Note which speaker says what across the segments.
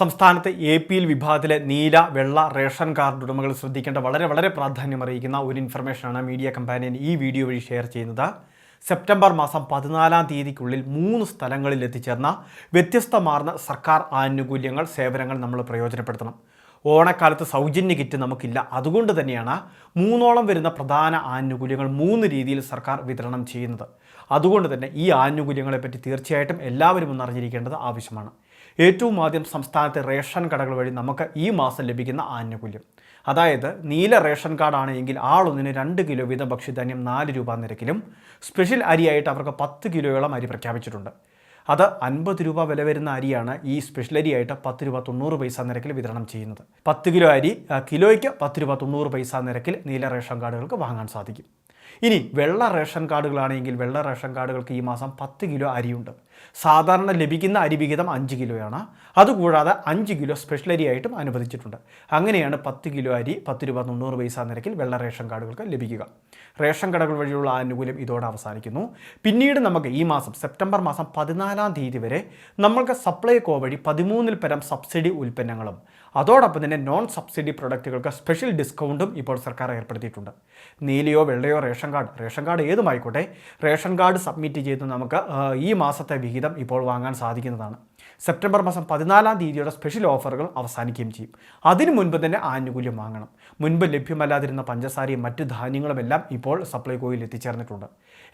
Speaker 1: സംസ്ഥാനത്ത് A P L വിഭാഗത്തിലെ നീല വെള്ള റേഷൻ കാർഡ് ഉടമകൾ ശ്രദ്ധിക്കേണ്ട വളരെ വളരെ പ്രാധാന്യം അറിയിക്കുന്ന ഒരു ഇൻഫർമേഷനാണ് മീഡിയ കമ്പാനിയൻ ഈ വീഡിയോ വഴി ഷെയർ ചെയ്യുന്നത്. സെപ്റ്റംബർ മാസം പതിനാലാം തീയതിക്കുള്ളിൽ മൂന്ന് സ്ഥലങ്ങളിൽ എത്തിച്ചേർന്ന വ്യത്യസ്തമാർന്ന സർക്കാർ ആനുകൂല്യങ്ങൾ സേവനങ്ങൾ നമ്മൾ പ്രയോജനപ്പെടുത്തണം. ഓണക്കാലത്ത് സൗജന്യ കിറ്റ് നമുക്കില്ല. അതുകൊണ്ട് തന്നെയാണ് മൂന്നോളം വരുന്ന പ്രധാന ആനുകൂല്യങ്ങൾ മൂന്ന് രീതിയിൽ സർക്കാർ വിതരണം ചെയ്യുന്നത്. അതുകൊണ്ട് തന്നെ ഈ ആനുകൂല്യങ്ങളെപ്പറ്റി തീർച്ചയായിട്ടും എല്ലാവരും ഒന്നറിഞ്ഞിരിക്കേണ്ടത് ആവശ്യമാണ്. ഏറ്റവും ആദ്യം സംസ്ഥാനത്തെ റേഷൻ കടകൾ വഴി നമുക്ക് ഈ മാസം ലഭിക്കുന്ന ആനുകൂല്യം. അതായത് നീല റേഷൻ കാർഡാണ് എങ്കിൽ ആളൊന്നിന് രണ്ട് കിലോ വീതം ഭക്ഷ്യധാന്യം നാല് രൂപ നിരക്കിലും സ്പെഷ്യൽ അരിയായിട്ട് അവർക്ക് പത്ത് കിലോയോളം അരി പ്രഖ്യാപിച്ചിട്ടുണ്ട്. അത് അൻപത് രൂപ വില വരുന്ന അരിയാണ് ഈ സ്പെഷ്യൽ അരിയായിട്ട് പത്ത് രൂപ തൊണ്ണൂറ് പൈസ നിരക്കിൽ വിതരണം ചെയ്യുന്നത്. പത്ത് കിലോ അരി കിലോയ്ക്ക് പത്ത് രൂപ തൊണ്ണൂറ് പൈസ നിരക്കിൽ നീല റേഷൻ കാർഡുകൾക്ക് വാങ്ങാൻ സാധിക്കും. ഇനി വെള്ള റേഷൻ കാർഡുകളാണെങ്കിൽ വെള്ള റേഷൻ കാർഡുകൾക്ക് ഈ മാസം പത്ത് കിലോ അരിയുണ്ട്. സാധാരണ ലഭിക്കുന്ന അരി വിഹിതം അഞ്ച് കിലോയാണ്. അതുകൂടാതെ അഞ്ച് കിലോ സ്പെഷ്യൽ അരി ആയിട്ടും അനുവദിച്ചിട്ടുണ്ട്. അങ്ങനെയാണ് പത്ത് കിലോ അരി പത്ത് രൂപ തൊണ്ണൂറ് പൈസ നിരക്കിൽ വെള്ള റേഷൻ കാർഡുകൾക്ക് ലഭിക്കുക. റേഷൻ കടകൾ വഴിയുള്ള ആനുകൂല്യം ഇതോടെ അവസാനിക്കുന്നു. പിന്നീട് നമുക്ക് ഈ മാസം സെപ്റ്റംബർ മാസം പതിനാലാം തീയതി വരെ നമ്മൾക്ക് സപ്ലൈകോ വഴി പതിമൂന്നിൽ പരം സബ്സിഡി ഉൽപ്പന്നങ്ങളും അതോടൊപ്പം തന്നെ നോൺ സബ്സിഡി പ്രൊഡക്റ്റുകൾക്ക് സ്പെഷ്യൽ ഡിസ്കൗണ്ടും ഇപ്പോൾ സർക്കാർ ഏർപ്പെടുത്തിയിട്ടുണ്ട്. നീലയോ വെള്ളയോ റേഷൻ കാർഡ്. റേഷൻ കാർഡ് ഏതുമായിക്കോട്ടെ? റേഷൻ കാർഡ് സബ്മിറ്റ് ചെയ്ത് നമുക്ക് ഈ മാസത്തെ വിഹിതം ഇപ്പോൾ വാങ്ങാൻ സാധിക്കുന്നതാണ്. സെപ്റ്റംബർ മാസം പതിനാലാം തീയതിയുടെ സ്പെഷ്യൽ ഓഫറുകൾ അവസാനിക്കുകയും ചെയ്യും. അതിനു മുൻപ് തന്നെ ആനുകൂല്യം വാങ്ങണം. മുൻപ് ലഭ്യമല്ലാതിരുന്ന പഞ്ചസാരയും മറ്റു ധാന്യങ്ങളുമെല്ലാം ഇപ്പോൾ സപ്ലൈകോയിൽ എത്തിച്ചേർന്നിട്ടുണ്ട്.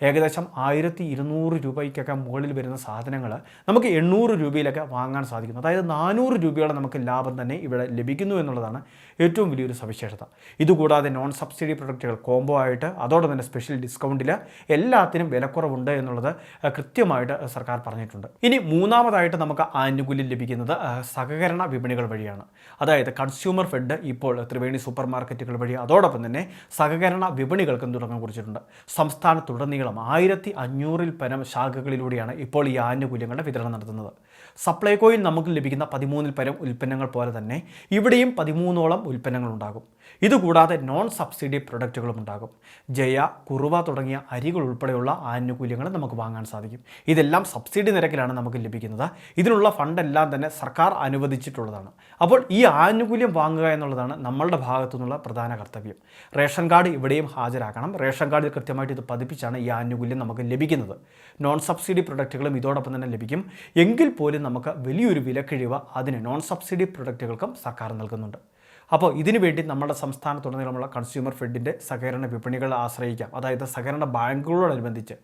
Speaker 1: ഏകദേശം ആയിരത്തി ഇരുന്നൂറ് രൂപയ്ക്കൊക്കെ മുകളിൽ വരുന്ന സാധനങ്ങൾ നമുക്ക് എണ്ണൂറ് രൂപയിലൊക്കെ വാങ്ങാൻ സാധിക്കുന്നു. അതായത് നാനൂറ് രൂപയോളം നമുക്ക് ലാഭം തന്നെ ഇവിടെ ലഭിക്കുന്നു എന്നുള്ളതാണ് ഏറ്റവും വലിയൊരു സവിശേഷത. ഇതുകൂടാതെ നോൺ സബ്സിഡി പ്രൊഡക്റ്റുകൾ കോംബോ ആയിട്ട് അതോടൊപ്പം തന്നെ സ്പെഷ്യൽ ഡിസ്കൗണ്ടിൽ എല്ലാത്തിനും വിലക്കുറവുണ്ട് എന്നുള്ളത് കൃത്യമായിട്ട് സർക്കാർ പറഞ്ഞിട്ടുണ്ട്. ഇനി മൂന്നാമതായിട്ട് നമുക്ക് ആനുകൂല്യം ലഭിക്കുന്നത് സഹകരണ വിപണികൾ വഴിയാണ്. അതായത് കൺസ്യൂമർ ഫെഡ് ഇപ്പോൾ ത്രിവേണി സൂപ്പർ മാർക്കറ്റുകൾ വഴി അതോടൊപ്പം തന്നെ സഹകരണ വിപണികൾക്കും തുടക്കം കുറിച്ചിട്ടുണ്ട്. സംസ്ഥാനത്തുടനീളം ആയിരത്തി അഞ്ഞൂറിൽ പരം ശാഖകളിലൂടെയാണ് ഇപ്പോൾ ഈ ആനുകൂല്യങ്ങളുടെ വിതരണം നടത്തുന്നത്. സപ്ലൈകോയിൽ നമുക്ക് ലഭിക്കുന്ന പതിമൂന്നിൽ പരം ഉൽപ്പന്നങ്ങൾ പോലെ തന്നെ ഇവിടെയും പതിമൂന്നോളം ഉൽപ്പന്നങ്ങൾ ഉണ്ടാകും ഇതുകൂടാതെ നോൺ സബ്സിഡി പ്രൊഡക്റ്റുകളും ഉണ്ടാകും. ജയ കുറുവ തുടങ്ങിയ അരികൾ ഉൾപ്പെടെയുള്ള ആനുകൂല്യങ്ങൾ നമുക്ക് വാങ്ങാൻ സാധിക്കും. ഇതെല്ലാം സബ്സിഡി നിരക്കിലാണ് നമുക്ക് ലഭിക്കുന്നത്. ഇതിനുള്ള ഫണ്ടെല്ലാം തന്നെ സർക്കാർ അനുവദിച്ചിട്ടുള്ളതാണ്. അപ്പോൾ ഈ ആനുകൂല്യം വാങ്ങുക എന്നുള്ളതാണ് നമ്മളുടെ ഭാഗത്തു നിന്നുള്ള പ്രധാന കർത്തവ്യം. റേഷൻ കാർഡ് ഇവിടെയും ഹാജരാക്കണം. റേഷൻ കാർഡിൽ കൃത്യമായിട്ട് ഇത് പതിപ്പിച്ചാണ് ഈ ആനുകൂല്യം നമുക്ക് ലഭിക്കുന്നത്. നോൺ സബ്സിഡി പ്രൊഡക്റ്റുകളും ഇതോടൊപ്പം തന്നെ ലഭിക്കും. എങ്കിൽ പോലും നമുക്ക് വലിയൊരു വിലക്കിഴിവ് അതിന് നോൺ സബ്സിഡി പ്രൊഡക്റ്റുകൾക്കും സർക്കാർ നൽകുന്നുണ്ട്. അപ്പോൾ ഇതിനു വേണ്ടി നമ്മുടെ സംസ്ഥാനത്തുടനീളമുള്ള കൺസ്യൂമർ ഫെഡിന്റെ സഹകരണ വിപണികളെ ആശ്രയിക്കാം. അതായത് സഹകരണ ബാങ്കുകളോടനുബന്ധിച്ച്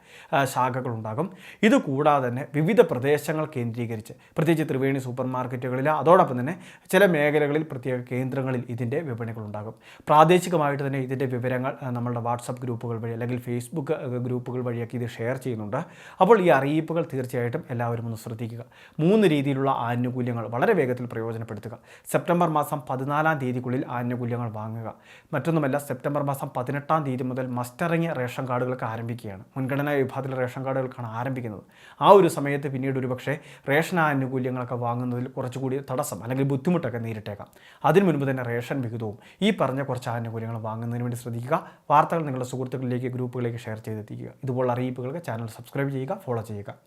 Speaker 1: ശാഖകളുണ്ടാകും. ഇതുകൂടാതെ തന്നെ വിവിധ പ്രദേശങ്ങൾ കേന്ദ്രീകരിച്ച് പ്രത്യേകിച്ച് ത്രിവേണി സൂപ്പർ മാർക്കറ്റുകളിൽ അതോടൊപ്പം തന്നെ ചില മേഖലകളിൽ പ്രത്യേക കേന്ദ്രങ്ങളിൽ ഇതിന്റെ വിപണികളുണ്ടാകും. പ്രാദേശികമായിട്ട് തന്നെ ഇതിന്റെ വിവരങ്ങൾ നമ്മളുടെ വാട്സപ്പ് ഗ്രൂപ്പുകൾ വഴി അല്ലെങ്കിൽ ഫേസ്ബുക്ക് ഗ്രൂപ്പുകൾ വഴിയൊക്കെ ഇത് ഷെയർ ചെയ്യുന്നുണ്ട്. അപ്പോൾ ഈ അറിയിപ്പുകൾ തീർച്ചയായിട്ടും എല്ലാവരും ഒന്ന് ശ്രദ്ധിക്കുക. മൂന്ന് രീതിയിലുള്ള ആനുകൂല്യങ്ങൾ വളരെ വേഗത്തിൽ പ്രയോജനപ്പെടുത്തുക. സെപ്റ്റംബർ മാസം പതിനാലാം തീയതിക്കുള്ളിൽ ആനുകൂല്യങ്ങൾ വാങ്ങുക. മറ്റൊന്നുമല്ല സെപ്റ്റംബർ മാസം പതിനെട്ടാം തീയതി മുതൽ മസ്റ്ററിങ് റേഷൻ കാർഡുകൾക്ക് ആരംഭിക്കുകയാണ്. മുൻഗണനാ വിഭാഗത്തിലെ റേഷൻ കാർഡുകൾക്കാണ് ആരംഭിക്കുന്നത്. ആ ഒരു സമയത്ത് പിന്നീട് ഒരു പക്ഷേ റേഷൻ ആനുകൂല്യങ്ങളൊക്കെ വാങ്ങുന്നതിൽ കുറച്ചുകൂടി തടസ്സം അല്ലെങ്കിൽ ബുദ്ധിമുട്ടൊക്കെ നേരിട്ടേക്കാം. അതിനു മുൻപ് തന്നെ റേഷൻ വിഹിതവും ഈ പറഞ്ഞ കുറച്ച് ആനുകൂല്യങ്ങൾ വാങ്ങുന്നതിന് വേണ്ടി ശ്രദ്ധിക്കുക. വാർത്തകൾ നിങ്ങളുടെ സുഹൃത്തുക്കളിലേക്ക് ഗ്രൂപ്പുകളിലേക്ക് ഷെയർ ചെയ്തെത്തിക്കുക. ഇതുപോലുള്ള അറിയിപ്പുകൾക്ക് ചാനൽ സബ്സ്ക്രൈബ് ചെയ്യുക ഫോളോ ചെയ്യുക.